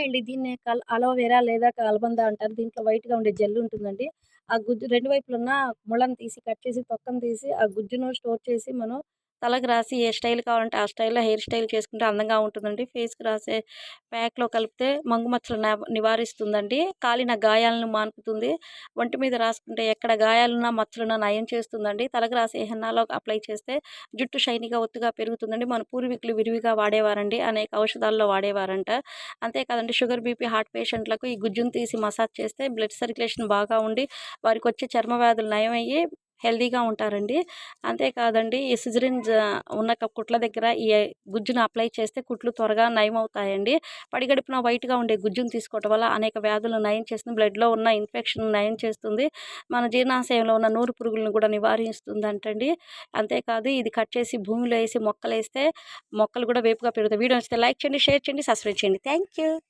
అండి. దీన్ని కల్ అలోవెరా లేదా కలబంద అంటారు. దీంట్లో వైట్‌గా ఉండే జెల్ ఉంటుందండి. ఆ గుజ్జు రెండు వైపులున్న ముళ్ళను తీసి, కట్ చేసి, తొక్కను తీసి, ఆ గుజ్జును స్టోర్ చేసి మనం తలకు రాసి ఏ స్టైల్ కావాలంటే ఆ స్టైల్‌లో హెయిర్ స్టైల్ చేసుకుంటే అందంగా ఉంటుందండి. ఫేస్‌కి రాసే ప్యాక్‌లో కలిపితే మంగు మచ్చలు నివారిస్తుందండి. కాలిన గాయాలను మాన్పుతుంది. ఒంటి మీద రాసుకుంటే ఎక్కడ గాయాలున్నా, మచ్చలున్నా నయం చేస్తుందండి. తలకు రాసే హెన్నాలో అప్లై చేస్తే జుట్టు షైనీగా, ఒత్తుగా పెరుగుతుందండి. మన పూర్వీకులు విరివిగా వాడేవారండి. అనేక ఔషధాల్లో వాడేవారంట. అంతేకాదండి షుగర్, బీపీ, హార్ట్ పేషెంట్లకు ఈ గుజ్జును తీసి మసాజ్ చేస్తే బ్లడ్ సర్క్యులేషన్ బాగా ఉండి వారికొచ్చే చర్మ వ్యాధులు నయమయ్యి హెల్దీగా ఉంటారండి. అంతేకాదండి ఈ సిజరిన్ ఉన్న కుట్ల దగ్గర ఈ గుజ్జును అప్లై చేస్తే కుట్లు త్వరగా నయం అవుతాయండి పడిగడుపున వైట్‌గా ఉండే గుజ్జును తీసుకోవటం వల్ల అనేక వ్యాధులను నయం చేస్తుంది. బ్లడ్‌లో ఉన్న ఇన్ఫెక్షన్ నయం చేస్తుంది. మన జీర్ణాశయంలో ఉన్న నూరు పురుగులను కూడా నివారిస్తుంది అంటండి అంతేకాదు ఇది కట్ చేసి భూమిలో వేసి మొక్కలు వేస్తే మొక్కలు కూడా వేపుగా పెరుగుతాయి. వీడియో నచ్చితే లైక్ చేయండి, షేర్ చేయండి, సబ్స్క్రైబ్ చేయండి. Thank you.